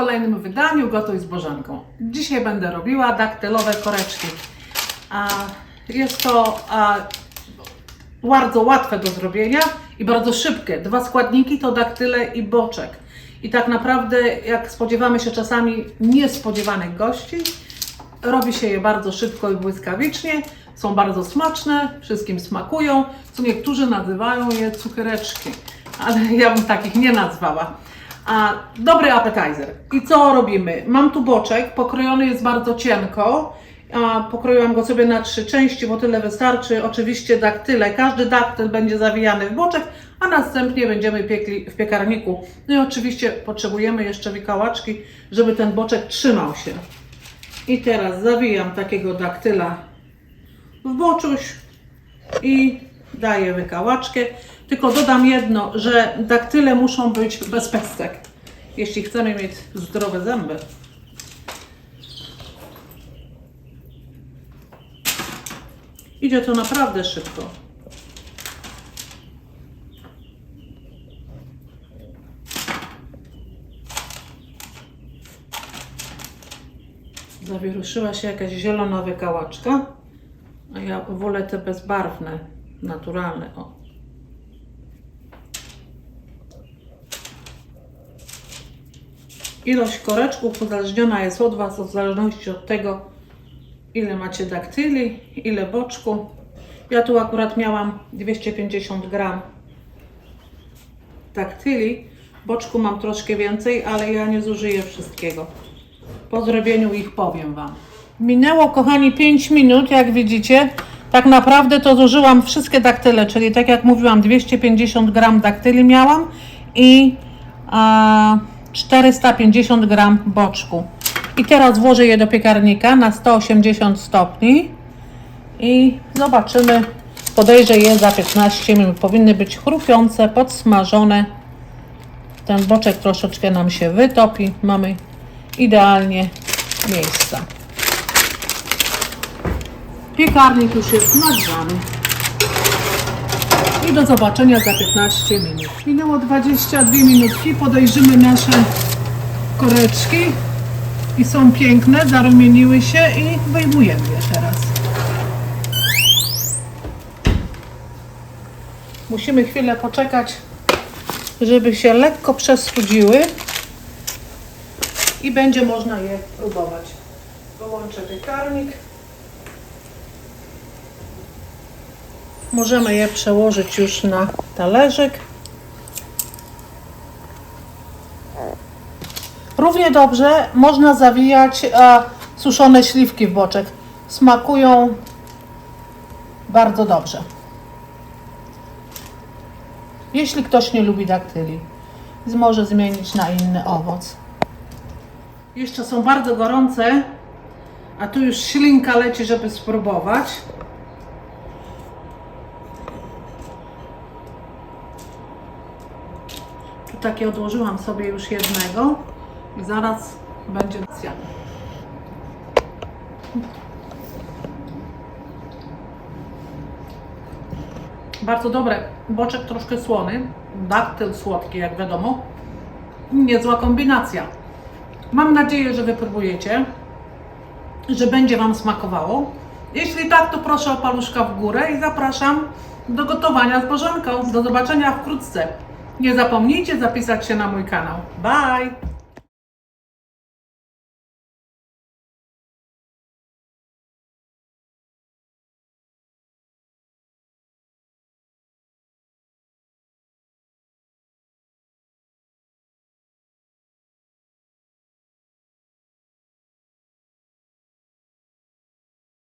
kolejnym wydaniu Gotuj z Bożenką. Dzisiaj będę robiła daktylowe koreczki. A jest to bardzo łatwe do zrobienia i bardzo szybkie. Dwa składniki to daktyle i boczek. I tak naprawdę, jak spodziewamy się czasami niespodziewanych gości, robi się je bardzo szybko i błyskawicznie. Są bardzo smaczne, wszystkim smakują, co niektórzy nazywają je cukiereczki, ale ja bym takich nie nazwała. A dobry appetizer. I co robimy? Mam tu boczek, pokrojony jest bardzo cienko. A pokroiłam go sobie na trzy części, bo tyle wystarczy. Oczywiście daktyle. Każdy daktyl będzie zawijany w boczek, a następnie będziemy piekli w piekarniku. No i oczywiście potrzebujemy jeszcze wikałaczki, żeby ten boczek trzymał się. I teraz zawijam takiego daktyla w boczuś i daję wykałaczkę. Tylko dodam jedno, że daktyle muszą być bez pestek, jeśli chcemy mieć zdrowe zęby. Idzie to naprawdę szybko. Zawieruszyła się jakaś zielona wykałaczka, a ja wolę te bezbarwne, naturalne. O. Ilość koreczków uzależniona jest od Was, w zależności od tego, ile macie daktyli, ile boczku. Ja tu akurat miałam 250 gram daktyli. Boczku mam troszkę więcej, ale ja nie zużyję wszystkiego. Po zrobieniu ich powiem Wam. Minęło, kochani, 5 minut, jak widzicie. Tak naprawdę to zużyłam wszystkie daktyle, czyli tak jak mówiłam, 250 gram daktyli miałam i a, 450 gram boczku. I teraz włożę je do piekarnika na 180 stopni i zobaczymy. Podejrzę je za 15 minut. Powinny być chrupiące, podsmażone. Ten boczek troszeczkę nam się wytopi. Mamy idealnie miejsca. Piekarnik już jest nagrzany. I do zobaczenia za 15 minut. Minęło 22 minutki. Podejrzymy nasze koreczki. I są piękne, zarumieniły się i wyjmujemy je teraz. Musimy chwilę poczekać, żeby się lekko przestudziły i będzie można je próbować. Wyłączę piekarnik. Możemy je przełożyć już na talerzyk. Równie dobrze można zawijać e, suszone śliwki w boczek. Smakują bardzo dobrze. Jeśli ktoś nie lubi daktyli, może zmienić na inny owoc. Jeszcze są bardzo gorące, a tu już ślinka leci, żeby spróbować. Takie odłożyłam sobie już jednego i zaraz będzie racja. Bardzo dobre. Boczek troszkę słony, daktyl słodki, jak wiadomo. Niezła kombinacja. Mam nadzieję, że wypróbujecie, że będzie Wam smakowało. Jeśli tak, to proszę o paluszka w górę i zapraszam do gotowania z Bożenką. Do zobaczenia wkrótce. Nie zapomnijcie zapisać się na mój kanał. Bye!